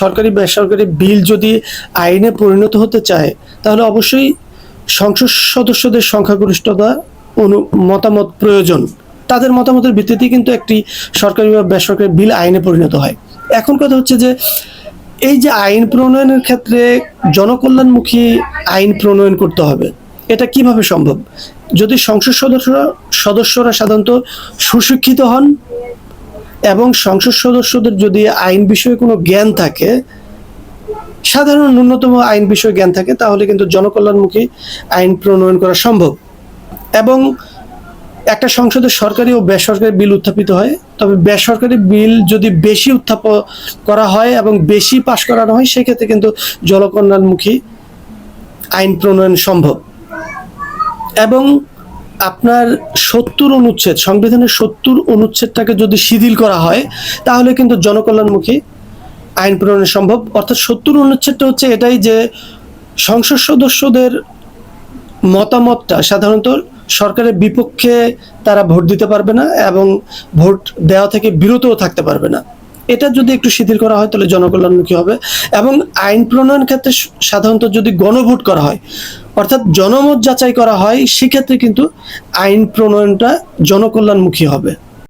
সরকারি বেসরকারি বিল যদি আইনে পরিণত হতে চায়, তাহলে অবশ্যই সংসদ সদস্যদের সংখ্যাগরিষ্ঠতা অনু, মতামত প্রয়োজন। তাদের মতামতের ভিত্তিতে কিন্তু একটি সরকারি বা বেসরকারি বিল আইনে পরিণত হয়। এখন কথা হচ্ছে যে, এই যে আইন প্রণয়নের ক্ষেত্রে জনকল্যাণমুখী আইন প্রণয়ন করতে হবে, এটা কীভাবে সম্ভব? যদি সংসদ সদস্যরা সদস্যরা সাধারণত সুশিক্ষিত হন এবং সংসদ সদস্যদের যদি আইন বিষয়ে কোনো জ্ঞান থাকে, সাধারণ ন্যূনতম আইন বিষয়ে জ্ঞান থাকে, তাহলে কিন্তু জনকল্যাণমুখী আইন প্রণয়ন করা সম্ভব। এবং একটা সংসদে সরকারি ও বেসরকারি বিল উত্থাপিত হয়, তবে বেসরকারি বিল যদি বেশি উত্থাপ, করা হয় এবং বেশি পাশ করানো হয়, সেক্ষেত্রে কিন্তু জনকল্যাণমুখী আইন প্রণয়ন সম্ভব। এবং আপনার সত্তর অনুচ্ছেদ, সংবিধানের সত্তর অনুচ্ছেদটাকে যদি শিথিল করা হয়, তাহলে কিন্তু জনকল্যাণমুখী আইন প্রণয়ন সম্ভব। অর্থাৎ সত্তর অনুচ্ছেদটা হচ্ছে এটাই যে সংসদ সদস্যদের মতামতটা সাধারণত সরকারের বিপক্ষে তারা ভোট দিতে পারবে না এবং ভোট দেওয়া থেকে বিরতও থাকতে পারবে না। এটা যদি একটু শিথিল করা হয়, তাহলে জনকল্যাণমুখী হবে। এবং আইন প্রণয়ন ক্ষেত্রে সাধারণত যদি গণভোট করা হয় অর্থাৎ জনমত যাচাই করা হয় সেক্ষেত্রে কিন্তু আইন প্রণয়নটা জনকল্যাণমুখী হবে।